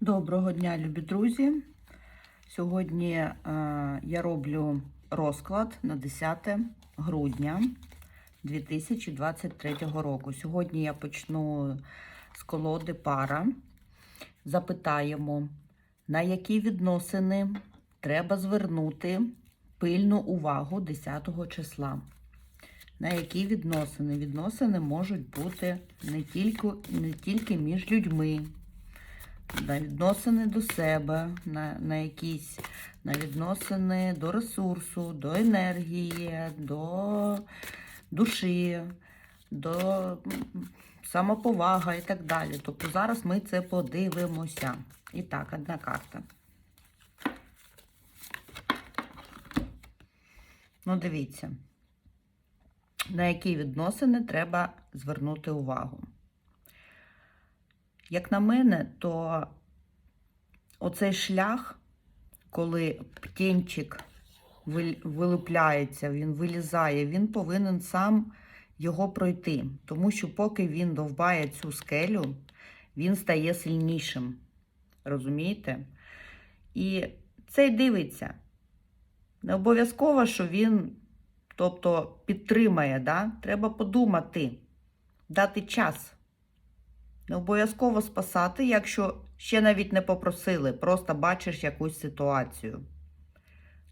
Доброго дня, любі друзі. Сьогодні е, я роблю розклад на 10 грудня 2023 року. Сьогодні я почну з колоди пара. Запитаємо, на які відносини треба звернути пильну увагу 10 числа. На які відносини? Відносини можуть бути не тільки, не тільки між людьми, на відносини до себе, на, на якісь на відносини до ресурсу, до енергії, до душі, до самоповага і так далі. Тобто зараз ми це подивимося. І так, одна карта. Ну, дивіться, на які відносини треба звернути увагу. Як на мене, то оцей шлях, коли птенчик вил- вилупляється, він вилізає, він повинен сам його пройти. Тому що поки він довбає цю скелю, він стає сильнішим. Розумієте? І цей дивиться. Не обов'язково, що він, тобто, підтримає, да? треба подумати, дати час. Не обов'язково спасати, якщо ще навіть не попросили, просто бачиш якусь ситуацію.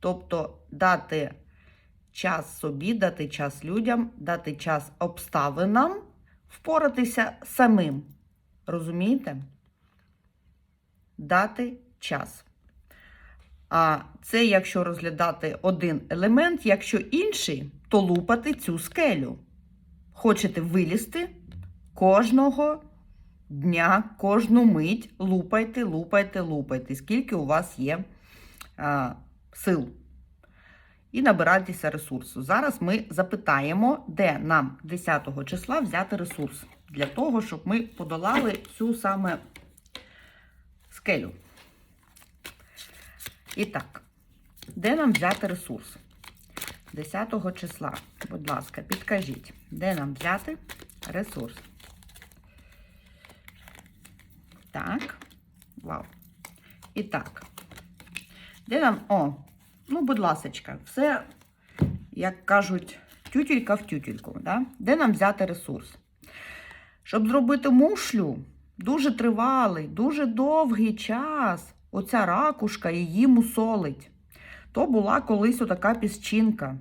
Тобто дати час собі, дати час людям, дати час обставинам, впоратися самим. Розумієте? Дати час. А це якщо розглядати один елемент, якщо інший, то лупати цю скелю. Хочете вилізти кожного дня, кожну мить лупайте, лупайте, лупайте, скільки у вас є а, сил. І набирайтеся ресурсу. Зараз ми запитаємо, де нам 10 числа взяти ресурс. Для того, щоб ми подолали цю саме скелю. І так, де нам взяти ресурс? 10 числа, будь ласка, підкажіть, де нам взяти ресурс? Так. Вау. І так. Де нам. О, ну, будь ласочка, все, як кажуть, тютелька в тютельку. Да? Де нам взяти ресурс? Щоб зробити мушлю, дуже тривалий, дуже довгий час. Оця ракушка її мусолить. То була колись отака піщинка.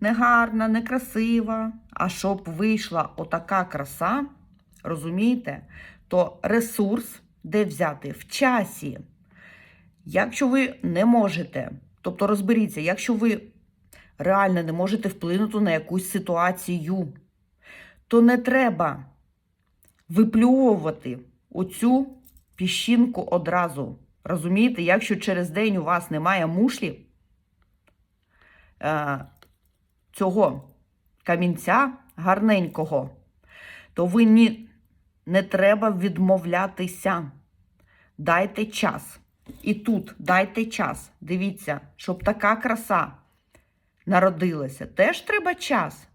Негарна, некрасива. А щоб вийшла отака краса, розумієте? то ресурс, де взяти в часі. Якщо ви не можете, тобто розберіться, якщо ви реально не можете вплинути на якусь ситуацію, то не треба виплювувати оцю піщинку одразу. Розумієте, якщо через день у вас немає мушлі е, цього камінця гарненького, то ви ні, не треба відмовлятися. Дайте час. І тут дайте час. Дивіться, щоб така краса народилася. Теж треба час.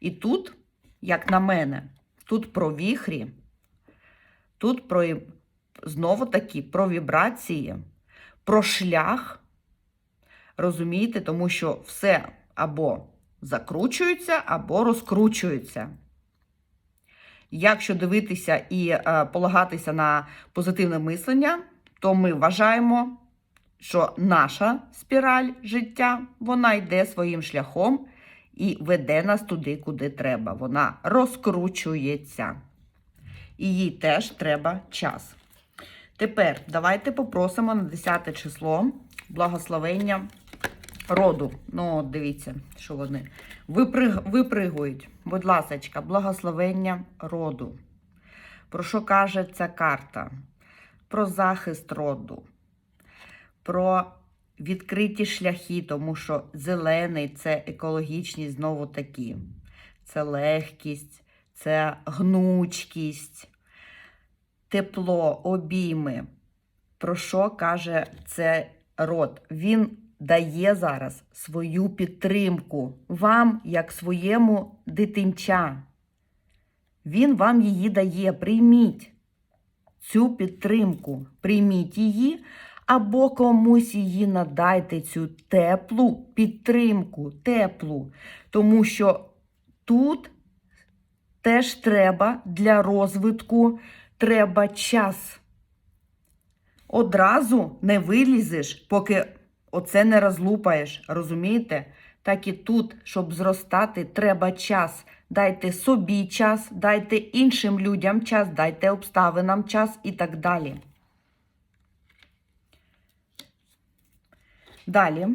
І тут, як на мене, тут про віхрі, тут про знову таки про вібрації, про шлях. Розумієте, тому що все або закручується, або розкручується. Якщо дивитися і е, полагатися на позитивне мислення, то ми вважаємо, що наша спіраль життя вона йде своїм шляхом і веде нас туди, куди треба. Вона розкручується. І їй теж треба час. Тепер давайте попросимо на 10 число благословення роду. Ну, от дивіться, що вони виприг... випригують. Будь ласочка, благословення роду. Про що каже ця карта? Про захист роду, про відкриті шляхи, тому що зелений це екологічність знову такі. Це легкість, це гнучкість, тепло, обійми. Про що каже це род? Він дає зараз свою підтримку вам, як своєму дитинча. Він вам її дає, прийміть. цю підтримку. Прийміть її або комусь її надайте цю теплу підтримку, теплу. Тому що тут теж треба для розвитку треба час. Одразу не вилізеш, поки оце не розлупаєш. Розумієте? Так і тут, щоб зростати, треба час. Дайте собі час, дайте іншим людям час, дайте обставинам час і так далі. Далі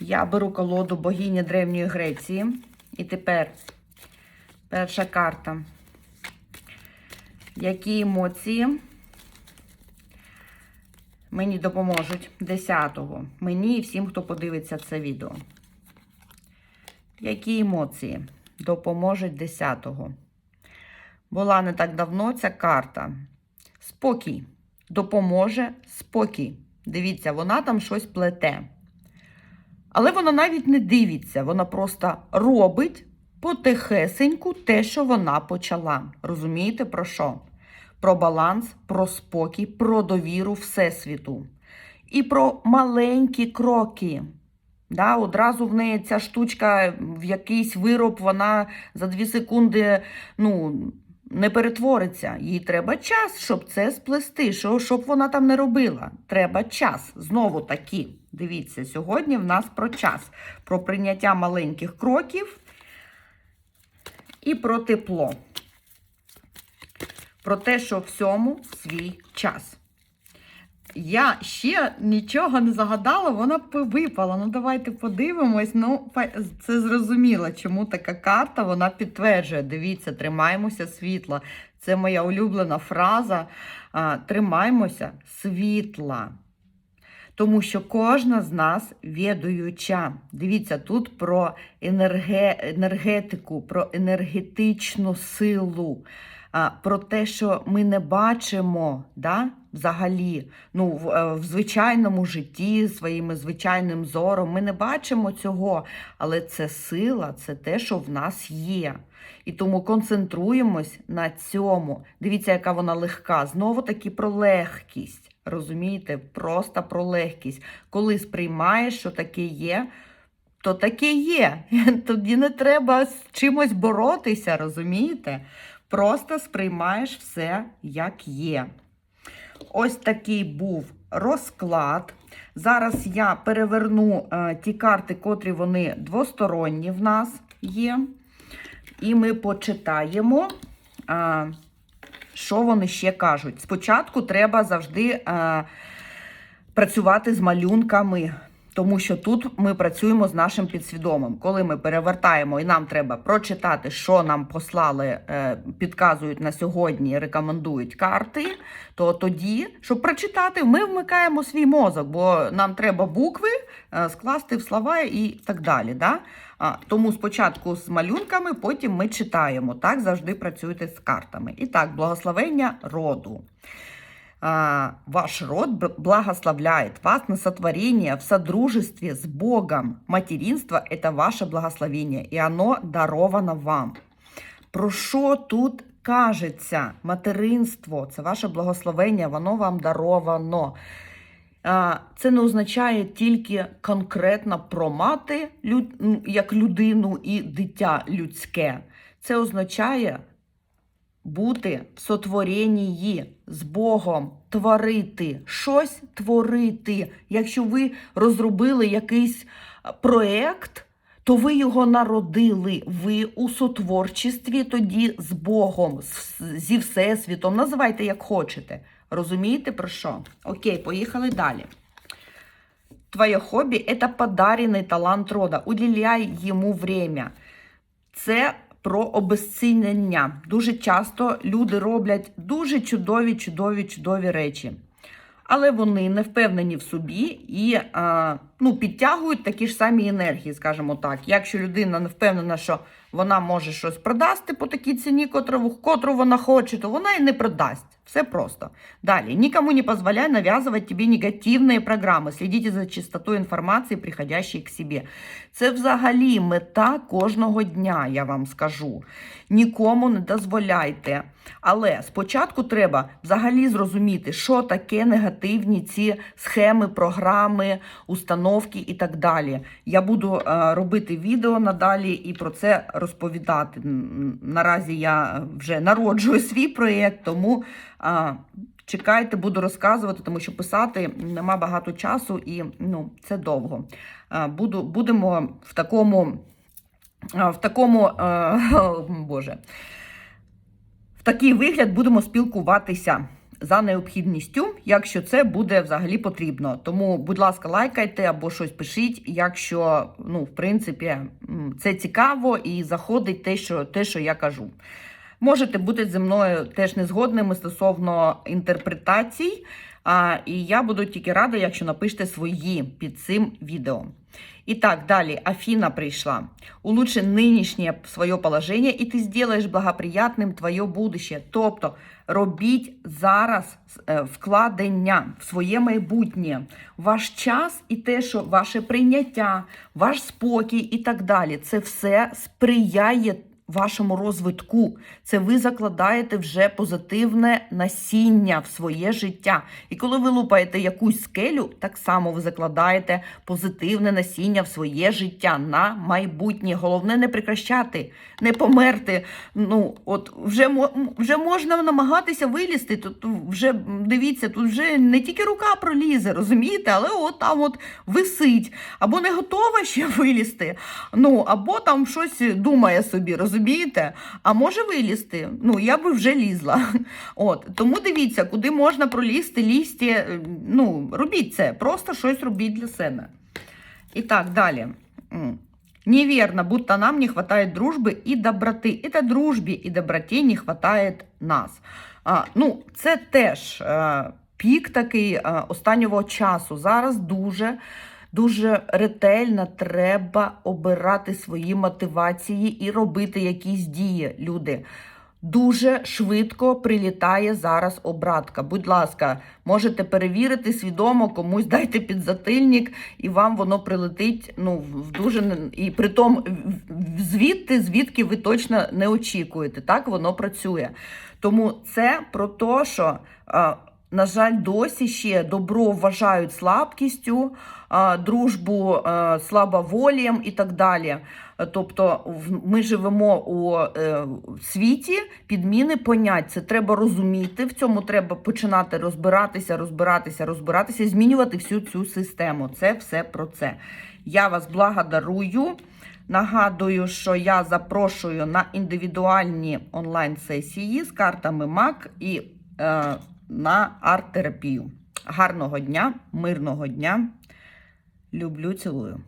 я беру колоду богині Древньої Греції. І тепер перша карта. Які емоції мені допоможуть 10-го? Мені і всім, хто подивиться це відео. Які емоції допоможуть 10-го? Була не так давно ця карта. Спокій. Допоможе спокій. Дивіться, вона там щось плете. Але вона навіть не дивиться, вона просто робить потихесеньку те, що вона почала. Розумієте про що? Про баланс, про спокій, про довіру Всесвіту. І про маленькі кроки. Да, одразу в неї ця штучка в якийсь вироб, вона за дві секунди ну, не перетвориться. Їй треба час, щоб це сплести. Що, щоб вона там не робила. Треба час. Знову таки. Дивіться, сьогодні в нас про час, про прийняття маленьких кроків і про тепло. Про те, що всьому свій час. Я ще нічого не загадала, вона випала. Ну, давайте подивимось. Ну, це зрозуміло, чому така карта вона підтверджує. Дивіться, тримаємося світла. Це моя улюблена фраза. Тримаймося світла. Тому що кожна з нас відуюча. Дивіться, тут про енерге... енергетику, про енергетичну силу, про те, що ми не бачимо да, взагалі ну, в, е, в звичайному житті, своїм звичайним зором. Ми не бачимо цього, але це сила, це те, що в нас є. І тому концентруємось на цьому. Дивіться, яка вона легка. Знову таки про легкість. Розумієте, просто про легкість. Коли сприймаєш, що таке є, то таке є. Тоді не треба з чимось боротися, розумієте? Просто сприймаєш все, як є. Ось такий був розклад. Зараз я переверну е, ті карти, котрі вони двосторонні в нас є. І ми почитаємо. Е, що вони ще кажуть? Спочатку треба завжди е, працювати з малюнками, тому що тут ми працюємо з нашим підсвідомим. Коли ми перевертаємо і нам треба прочитати, що нам послали, е, підказують на сьогодні, рекомендують карти, то тоді, щоб прочитати, ми вмикаємо свій мозок, бо нам треба букви е, скласти в слова і так далі. Да? Тому спочатку з малюнками, потім ми читаємо. Так завжди працюєте з картами. І так, благословення роду. Ваш род благословляет вас на сотворение в содружестве с Богом. Материнство – это ваше благословение, і оно даровано вам. Про що тут кажеться? Материнство – це ваше благословення, воно вам даровано. Це не означає тільки конкретно про мати як людину і дитя людське. Це означає бути в сотворенні з Богом, творити, щось творити. Якщо ви розробили якийсь проєкт, то ви його народили. Ви у сотворчестві тоді з Богом, зі Всесвітом. Називайте, як хочете. Розумієте про що? Окей, поїхали далі. Твоє хобі це подарений талант рода. Уділяй йому время. Це про обезцінення. Дуже часто люди роблять дуже чудові, чудові, чудові речі. Але вони не впевнені в собі і а, ну, підтягують такі ж самі енергії, скажімо так. Якщо людина не впевнена, що вона може щось продасти по такій ціні, котру, котру вона хоче, то вона і не продасть. Все просто. Далее. Никому не позволяй навязывать тебе негативные программы. Следите за чистотой інформації, приходящей к себе. Це взагалі мета кожного дня, я вам скажу. Нікому не дозволяйте. Але спочатку треба взагалі зрозуміти, що таке негативні ці схеми, програми, установки і так далі. Я буду е, робити відео надалі і про це розповідати. М, Наразі я вже народжую свій проєкт, тому е, чекайте, буду розказувати, тому що писати нема багато часу і ну, це довго. Буду, будемо в такому, в такому, боже. В такий вигляд будемо спілкуватися за необхідністю, якщо це буде взагалі потрібно. Тому, будь ласка, лайкайте або щось пишіть, якщо ну, в принципі це цікаво і заходить те, що, те, що я кажу. Можете бути зі мною теж незгодними стосовно інтерпретацій. А, і я буду тільки рада, якщо напишете свої під цим відео. І так, далі Афина прийшла. Улучши нинішнє своє положення, і ти зробиш благоприятним твоє будущее. Тобто робіть зараз е, вкладення в своє майбутнє, ваш час і те, що ваше прийняття, ваш спокій і так далі. Це все сприяє вашому розвитку. Це ви закладаєте вже позитивне насіння в своє життя. І коли ви лупаєте якусь скелю, так само ви закладаєте позитивне насіння в своє життя на майбутнє. Головне не прекращати, не померти. Ну, от вже, вже можна намагатися вилізти. Тут вже дивіться, тут вже не тільки рука пролізе, розумієте, але от там от висить. Або не готова ще вилізти, ну або там щось думає собі, розумієте? А може вилізти. Ну, я би вже лізла. От тому дивіться, куди можна пролізти, лізьте. е, Ну, робіть це, просто щось робіть для себе. І так, далі. Неверно, будто нам не хватает дружби і доброти. Это дружбі і доброті не хватает нас. А, ну, це теж е, пік такий е, останнього часу. Зараз дуже. Дуже ретельно треба обирати свої мотивації і робити якісь дії, люди. Дуже швидко прилітає зараз обратка. Будь ласка, можете перевірити свідомо, комусь дайте підзатильник, і вам воно прилетить. Ну, в дуже і притом в- в- звідти, звідки ви точно не очікуєте. Так воно працює. Тому це про те, що. На жаль, досі ще добро вважають слабкістю, дружбу слабоволієм і так далі. Тобто ми живемо у е, світі підміни понять. Це треба розуміти. В цьому треба починати розбиратися, розбиратися, розбиратися, змінювати всю цю систему. Це все про це. Я вас благодарую. Нагадую, що я запрошую на індивідуальні онлайн-сесії з картами МАК і е, на арт-терапію. Гарного дня, мирного дня. Люблю, цілую.